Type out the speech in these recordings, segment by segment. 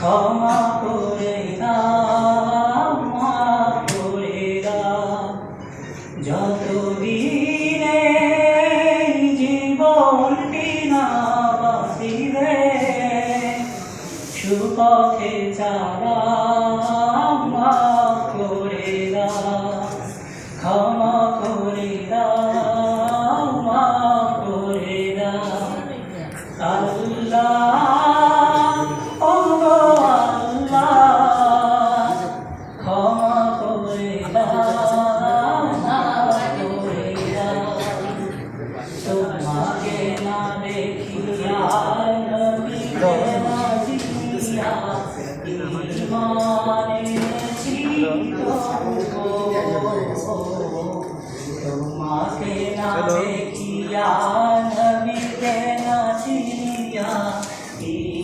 ক্ষমা করে দাও করে দাও। যত জীবনটি না বাঁচিবে সুপথে চালা তোমাকে না দেখিয়া নবীকে না চিনিয়া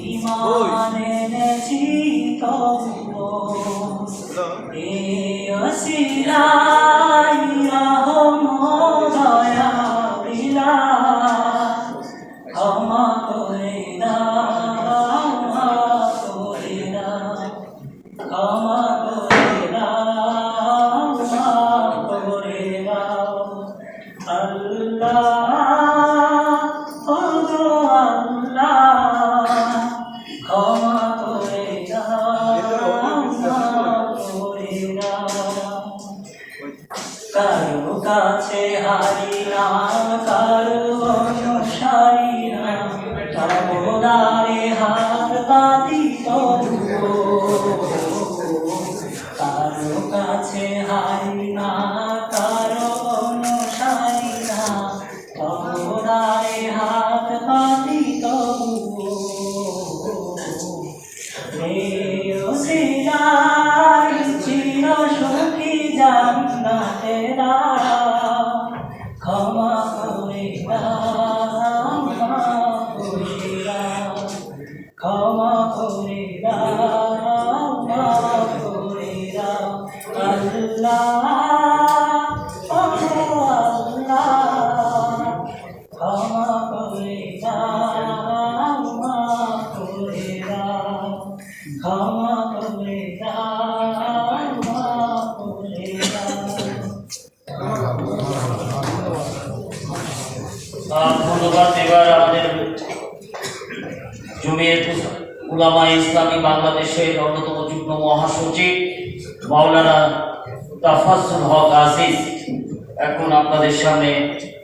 ঈমানেছি তবু এ অসিলাই কাছে হারি না, কারও অনুসারী না। তবদারে হাত পাতি কারও কাছে হারি না, কারও অনুসারী না। তবদারে হাত পাতি চির ক্ষমা করে দাও মাফ করে দাও। আল্লাহ আল্লাহ, ক্ষমা করে দাও মাফ করে দাও, ক্ষমা করে ধন্যবাদ এবার আমাদের জমিয়ত উলামা ইসলামী বাংলাদেশের অন্যতম যুগ্ম মহাসচিব মাওলানা তাফাসুল হক আজিজ এখন আপনাদের সামনে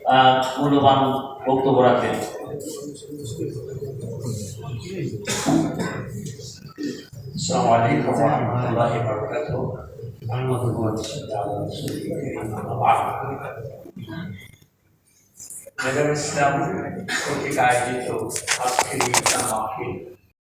আহ, মূল্যবান বক্তব্য রাখবেন السلام عليكم ورحمة الله وبركاته نحمده ونصلي على नगर स्टम कार्य तो आपके लिए माफ़ी